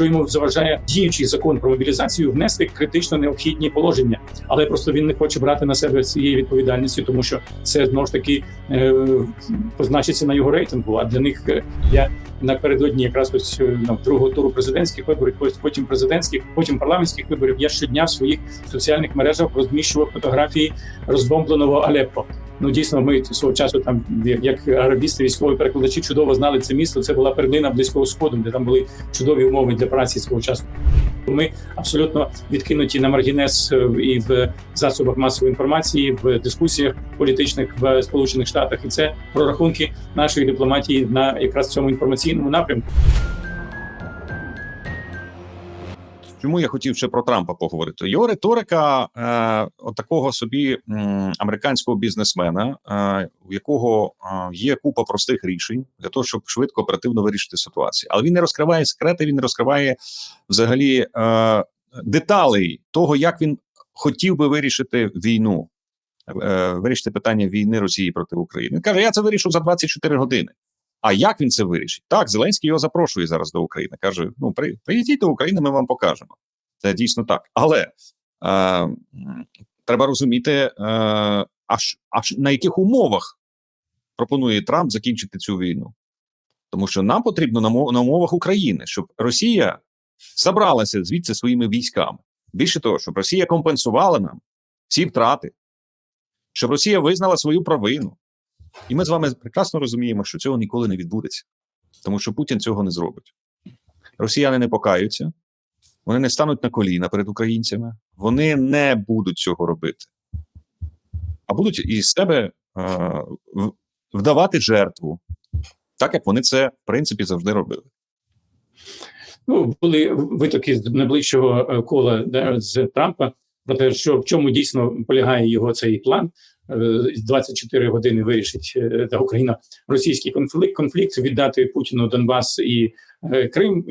що йому заважає діючий закон про мобілізацію внести критично необхідні положення, але просто він не хоче брати на себе цієї відповідальності, тому що це знову ж таки е, позначиться на його рейтингу. А для них е, я напередодні якраз ось е, ну, другого туру президентських виборів, потім президентських, потім парламентських виборів. Я щодня в своїх соціальних мережах розміщував фотографії розбомбленого Алеппо. Ну дійсно, ми свого часу там, як арабісти, військові перекладачі, чудово знали це місто. Це була перлина близького сходу, де там були чудові умови для праці свого часу. Ми абсолютно відкинуті на маргінес е, і в засобах масової інформації, в дискусіях політичних в Сполучених Штатах, і це прорахунки нашої дипломатії на якраз цьому інформаційному напрямку. Чому я хотів ще про Трампа поговорити? Його риторика е, от такого собі м, американського бізнесмена, е, у якого е, є купа простих рішень для того, щоб швидко оперативно вирішити ситуацію. Але він не розкриває секрети, він не розкриває взагалі е, деталей того, як він хотів би вирішити війну, е, вирішити питання війни Росії проти України. Він каже: я це вирішу за 24 години. А як він це вирішить? Так, Зеленський його запрошує зараз до України. Каже: Ну, при, приїдіть до України, ми вам покажемо. Це дійсно так. Але е, треба розуміти, е, аж, аж на яких умовах пропонує Трамп закінчити цю війну. Тому що нам потрібно на, на умовах України, щоб Росія забралася звідси своїми військами. Більше того, щоб Росія компенсувала нам всі втрати, щоб Росія визнала свою провину. І ми з вами прекрасно розуміємо, що цього ніколи не відбудеться, тому що Путін цього не зробить. Росіяни не покаються, вони не стануть на коліна перед українцями, вони не будуть цього робити, а будуть із себе е, вдавати жертву, так як вони це в принципі завжди робили. Ну, були витоки з найближчого кола з Трампа про те, що в чому дійсно полягає його цей план. 24 години вирішить та Україна російський конфлікт конфлікт віддати Путіну Донбас і е, Крим.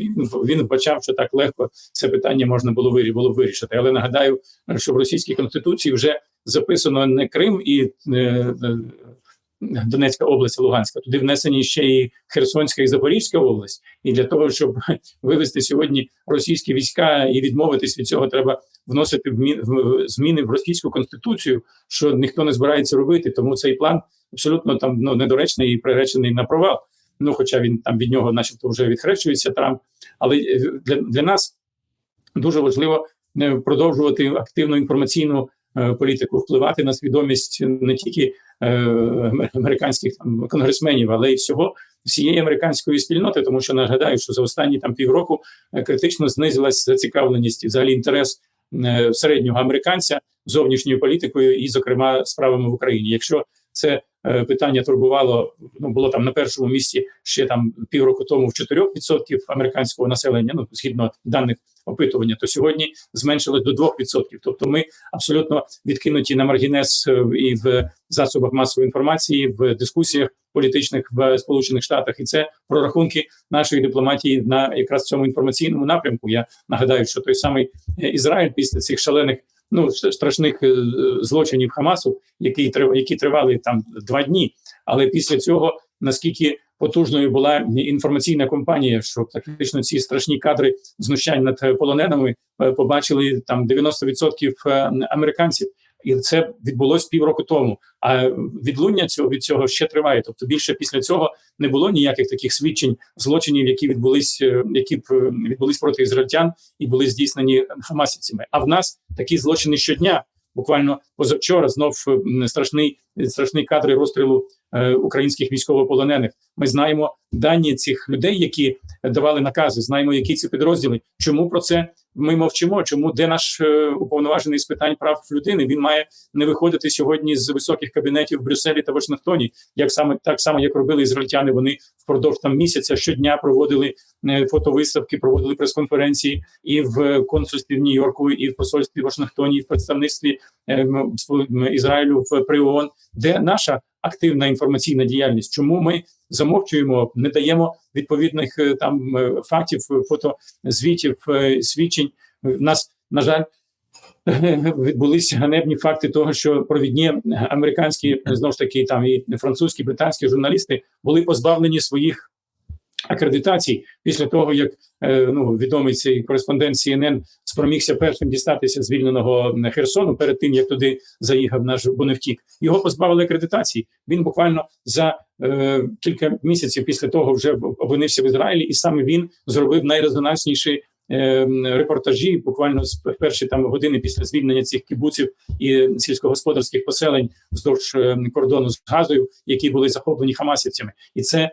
Він вбачав, що так легко це питання можна було було вирішити. Але нагадаю, що в російській конституції вже записано не Крим і е, Донецька область, Луганська. Туди внесені ще і Херсонська і Запорізька область. І для того, щоб вивести сьогодні російські війська і відмовитись від цього, треба вносити зміни в російську конституцію, що ніхто не збирається робити. Тому цей план абсолютно там ну недоречний і приречений на провал. Ну, хоча він там від нього, начебто, вже відхрещується Трамп. Але е, для, для нас дуже важливо е, продовжувати активну інформаційну е, політику, впливати на свідомість не тільки американських там конгресменів, але й всього всієї американської спільноти, тому що нагадаю, що за останні там півроку критично знизилась зацікавленість і взагалі інтерес середнього американця зовнішньою політикою і, зокрема, справами в Україні. Якщо це Е, питання турбувало ну було там на першому місці ще там півроку тому в 4% американського населення. Ну згідно даних опитування, то сьогодні зменшилось до 2%. Тобто, ми абсолютно відкинуті на маргінес е, і в засобах масової інформації, в дискусіях політичних в Сполучених Штатах, і це прорахунки нашої дипломатії на якраз цьому інформаційному напрямку. Я нагадаю, що той самий е, Ізраїль після цих шалених ну страшних е, злочинів Хамасу, які які тривали там два дні. Але після цього наскільки потужною була інформаційна кампанія, що практично ці страшні кадри знущань над полоненими е, побачили там 90% е, американців і це відбулось півроку тому. А відлуння цього від цього ще триває. Тобто, більше після цього не було ніяких таких свідчень злочинів, які відбулись, е, які б відбулись проти ізраїльтян і були здійснені хамасівцями. А в нас такі злочини щодня. Буквально позавчора знов е, страшний страшний кадри розстрілу е, українських військовополонених. Ми знаємо дані цих людей, які давали накази. Знаємо, які ці підрозділи. Чому про це ми мовчимо? Чому де наш е, уповноважений з питань прав людини? Він має не виходити сьогодні з високих кабінетів в Брюсселі та Вашингтоні, як саме так само, як робили ізраїльтяни. Вони впродовж там місяця щодня проводили е, фотовиставки, проводили прес-конференції і в консульстві в Нью-Йорку, і в посольстві в Вашингтоні, і в представництві е, Ізраїлю в при ООН. де наша активна інформаційна діяльність. Чому ми замовчуємо, не даємо відповідних е, там е, фактів, е, фотозвітів, свідчень? У нас на жаль. Відбулися ганебні факти того, що провідні американські знову ж таки там і французькі британські журналісти були позбавлені своїх акредитацій після того, як е, ну відомий цей кореспондент CNN спромігся першим дістатися звільненого Херсону перед тим, як туди заїхав наш бо не втік. Його позбавили акредитації. Він буквально за е, кілька місяців після того вже опинився в Ізраїлі, і саме він зробив найрезонансніші е, репортажі, буквально з перші там години після звільнення цих кібуців і сільськогосподарських поселень вздовж е, кордону з Газою, які були захоплені хамасівцями, і це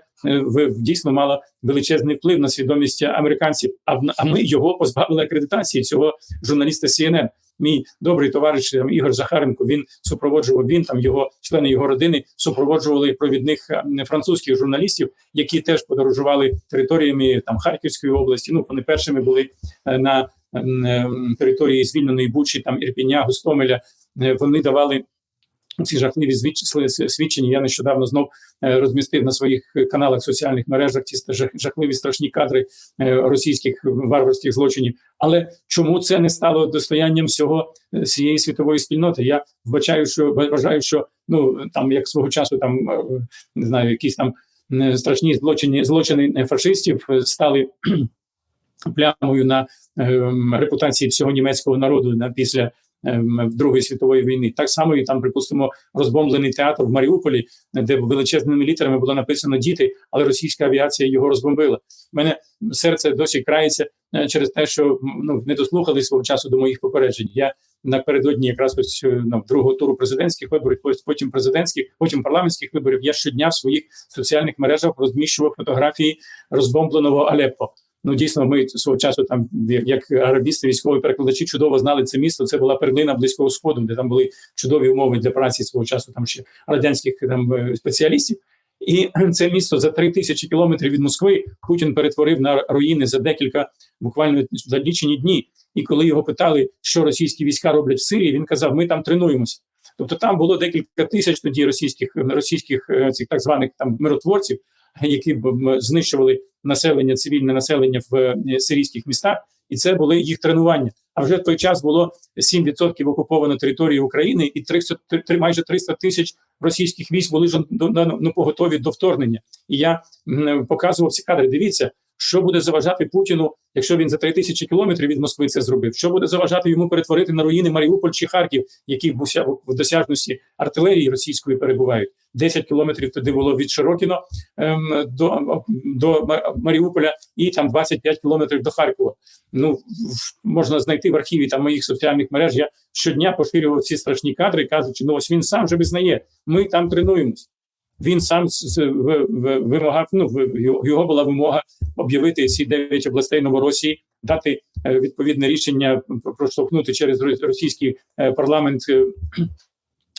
дійсно мало величезний вплив на свідомість американців. А а ми його позбавили акредитації цього журналіста CNN. Мій добрий товариш там, Ігор Захаренко. Він супроводжував він там його члени його родини супроводжували провідних е, французьких журналістів, які теж подорожували територіями там Харківської області. Ну вони першими були е, на ем, території звільненої Бучі, там Ірпіня, Гостомеля. Е, Вони давали ці жахливі свідчення. Я нещодавно знов е, розмістив на своїх каналах соціальних мережах ста- жахливі страшні кадри е, російських варварських злочинів. Але чому це не стало достоянням всього е, всієї світової спільноти? Я вбачаю, що вважаю, що ну там як свого часу там е, не знаю, якісь там е, страшні злочини злочини е, фашистів е, стали плямою на ем, репутації всього німецького народу на після ем, Другої світової війни. Так само і там, припустимо, розбомблений театр в Маріуполі, де величезними літерами було написано діти, але російська авіація його розбомбила. У мене серце досі крається е, через те, що ну не дослухали свого часу до моїх попереджень. Я напередодні якраз ось е, ну, другого туру президентських виборів, потім президентських, потім парламентських виборів. Я щодня в своїх соціальних мережах розміщував фотографії розбомбленого Алеппо. Ну дійсно, ми свого часу там, як, арабісти, військові перекладачі, чудово знали це місто. Це була перлина близького сходу, де там були чудові умови для праці свого часу. Там ще радянських там е, спеціалістів. І це місто за три тисячі кілометрів від Москви Путін перетворив на руїни за декілька, буквально за лічені дні. І коли його питали, що російські війська роблять в Сирії, він казав: Ми там тренуємося. Тобто там було декілька тисяч тоді російських російських е, цих так званих там миротворців, які б знищували населення, цивільне населення в е, сирійських містах, і це були їх тренування. А вже в той час було 7% окуповано території України, і 300, 3, майже 300 тисяч російських військ були ж до- на, на поготові до вторгнення. І я м, показував ці кадри. Дивіться, що буде заважати Путіну, якщо він за 3 тисячі кілометрів від Москви це зробив. Що буде заважати йому перетворити на руїни Маріуполь чи Харків, які в досяжності артилерії російської перебувають. 10 кілометрів туди було від Широкіно ем, до, до Маріуполя, і там 25 кілометрів до Харкова. Ну можна знайти в архіві там моїх соціальних мереж. Я щодня поширював ці страшні кадри, кажучи, ну ось він сам же визнає, ми там тренуємось. Він сам вимагав. Ну його була вимога об'явити ці дев'ять областей Новоросії, дати е, відповідне рішення проштовхнути через ро- російський е, парламент. е,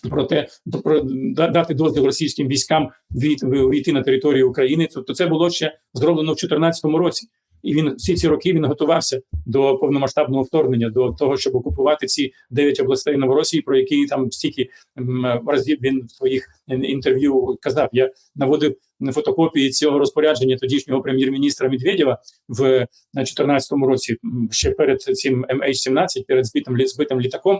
Про те, про дати дозвіл російським військам від війти на територію України. Тобто це було ще зроблено в 2014 році, і він всі ці роки він готувався до повномасштабного вторгнення, до того, щоб окупувати ці дев'ять областей Новоросії, про які там стільки разів він в своїх інтерв'ю казав. Я наводив фотокопії цього розпорядження тодішнього прем'єр-міністра Медведєва в 2014 році, ще перед цим MH17, перед збитим збитим літаком.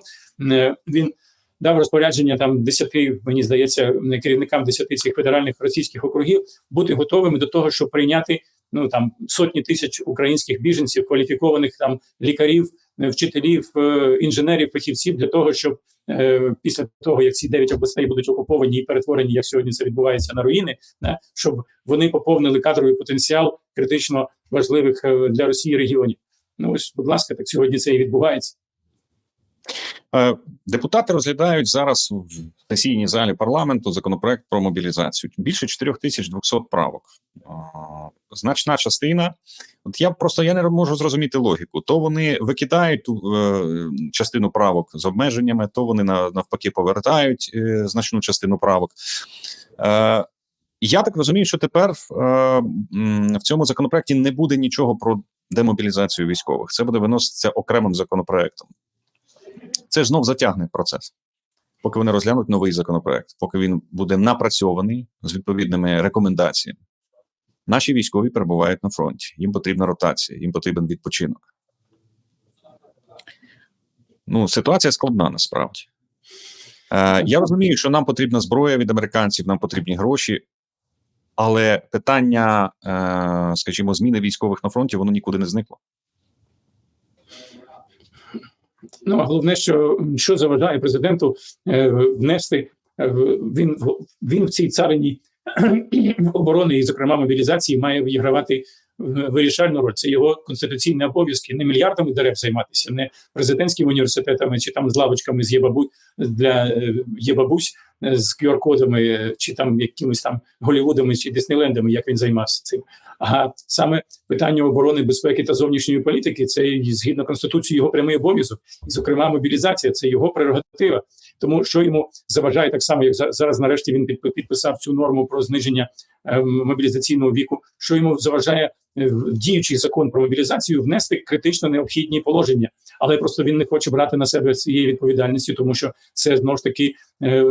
Він дав розпорядження там 10, мені здається, керівникам 10 цих федеральних російських округів бути готовими до того, щоб прийняти ну там сотні тисяч українських біженців, кваліфікованих там лікарів, е, вчителів, е, інженерів, фахівців для того, щоб е, після того, як ці дев'ять областей будуть окуповані і перетворені, як сьогодні це відбувається на руїни, да, щоб вони поповнили кадровий потенціал критично важливих е, для Росії регіонів. Ну ось, будь ласка, так сьогодні це і відбувається. Е, Депутати розглядають зараз в сесійній залі парламенту законопроект про мобілізацію. Більше 4200 правок. Значна частина. От я просто я не можу зрозуміти логіку. То вони викидають ту е, частину правок з обмеженнями, то вони навпаки повертають е, значну частину правок. Е, я так розумію, що тепер е, в цьому законопроекті не буде нічого про демобілізацію військових. Це буде виноситися окремим законопроектом це знов затягне процес, поки вони розглянуть новий законопроект, поки він буде напрацьований з відповідними рекомендаціями. Наші військові перебувають на фронті. Їм потрібна ротація, їм потрібен відпочинок. Ну, ситуація складна насправді. Е, я розумію, що нам потрібна зброя від американців, нам потрібні гроші. Але питання, е, скажімо, зміни військових на фронті, воно нікуди не зникло. Ну а головне, що що заважає президенту е, внести е, він він в цій царині оборони і, зокрема, мобілізації, має відігравати вирішальну роль. Це його конституційні обов'язки. Не мільярдами дерев займатися, не президентськими університетами чи там з лавочками з єбабу для е, єбабусь е, з QR-кодами, е, чи там якимись там Голівудами чи Диснейлендами, як він займався цим. А саме питання оборони, безпеки та зовнішньої політики це згідно конституції його прямий обов'язок, і зокрема мобілізація це його прерогатива. Тому що йому заважає так само, як за- зараз нарешті він підписав цю норму про зниження е, мобілізаційного віку. Що йому заважає е, в діючий закон про мобілізацію внести критично необхідні положення, але просто він не хоче брати на себе цієї відповідальності, тому що це знову ж таки е,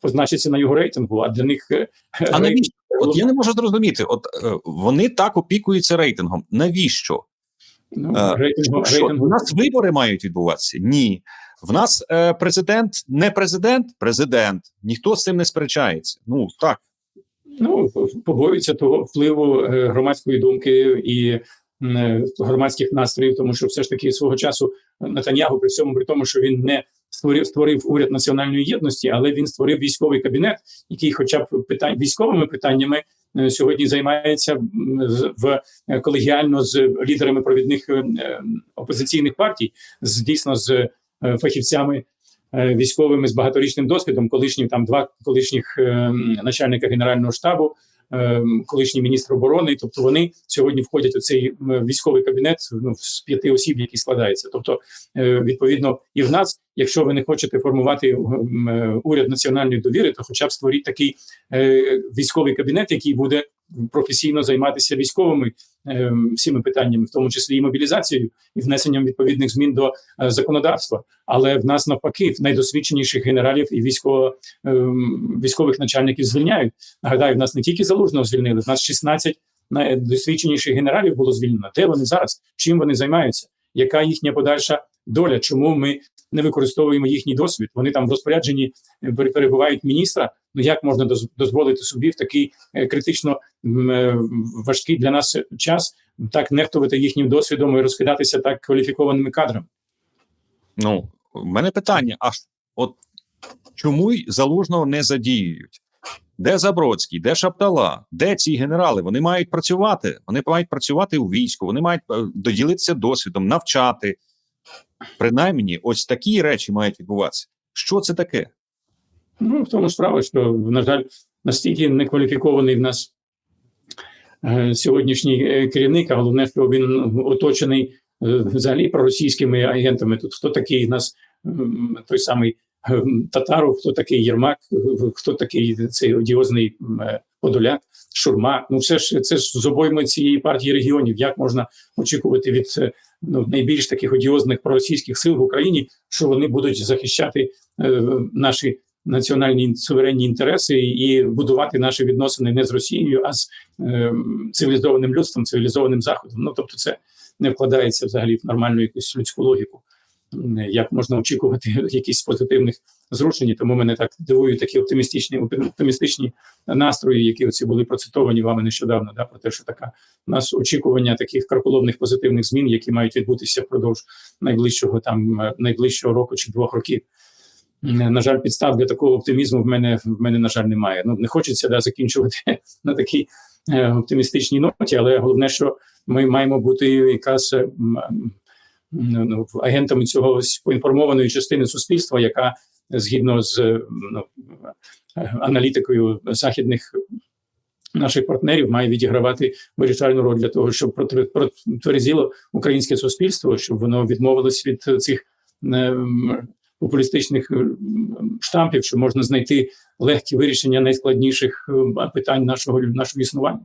позначиться на його рейтингу. А для них е, А рейтинг- навіщо? От я не можу зрозуміти. От вони так опікуються рейтингом. Навіщо? Ну, Е, рейтингу, Що, рейтингу у нас вибори мають відбуватися? Ні. В нас е, президент не президент, президент. Ніхто з цим не сперечається. Ну так. Ну, побоюються того впливу е, громадської думки і е, громадських настроїв, тому що все ж таки свого часу Натаньягу при цьому при тому, що він не створив створив уряд національної єдності, але він створив військовий кабінет, який, хоча б питань військовими питаннями, е, сьогодні займається в е, колегіально з лідерами провідних е, опозиційних партій, з дійсно з фахівцями військовими з багаторічним досвідом, колишні там два колишніх е, начальника генерального штабу, колишній міністр оборони. Тобто вони сьогодні входять у цей військовий кабінет ну, з п'яти осіб, які складаються. Тобто, е, відповідно, і в нас, якщо ви не хочете формувати е, уряд національної довіри, то хоча б створіть такий е, військовий кабінет, який буде професійно займатися військовими е, всіми питаннями, в тому числі і мобілізацією, і внесенням відповідних змін до е, законодавства. Але в нас навпаки найдосвідченіших генералів і військово, ем, військових начальників звільняють. Нагадаю, в нас не тільки залужного звільнили, в нас 16 найдосвідченіших генералів було звільнено. Де вони зараз? Чим вони займаються? Яка їхня подальша доля? Чому ми не використовуємо їхній досвід? Вони там в розпорядженні е, перебувають міністра. Ну як можна дозволити собі в такий е, критично е, важкий для нас час так нехтувати їхнім досвідом і розкидатися так кваліфікованими кадрами? Ну, в мене питання: а от чому й залужного не задіюють? Де Забродський, де Шаптала, де ці генерали? Вони мають працювати. Вони мають працювати у війську, вони мають доділитися досвідом, навчати. Принаймні, ось такі речі мають відбуватися. Що це таке? Ну, в тому справа, що, на жаль, настільки некваліфікований в нас е, сьогоднішній е, керівник, а головне, що він оточений е, взагалі проросійськими агентами. Тут хто такий у нас той самий Татаров, хто такий Єрмак, хто такий цей одіозний Подоляк, Шурма. Ну, все ж це ж з обойми цієї партії регіонів. Як можна очікувати від е, ну, найбільш таких одіозних проросійських сил в Україні, що вони будуть захищати е, наші національні суверенні інтереси і будувати наші відносини не з Росією, а з е, цивілізованим людством, цивілізованим заходом. Ну тобто, це не вкладається взагалі в нормальну якусь людську логіку. М, Як можна очікувати якісь позитивних зрушень, тому мене так дивують такі оптимістичні оптимістичні настрої, які оці були процитовані вами нещодавно. Да, про те, що така у нас очікування таких карколомних позитивних змін, які мають відбутися впродовж найближчого там е, найближчого року чи двох років. На жаль, підстав для такого оптимізму в мене в мене, на жаль, немає. Ну не хочеться да, закінчувати на такій е, оптимістичній ноті, але головне, що ми маємо бути якраз е, ну, агентами цього поінформованої частини суспільства, яка згідно з е, ну, е, аналітикою західних наших партнерів має відігравати вирішальну роль для того, щоб протверзіло українське суспільство, щоб воно відмовилось від цих ем, популістичних штампів, що можна знайти легкі вирішення найскладніших питань нашого нашого існування.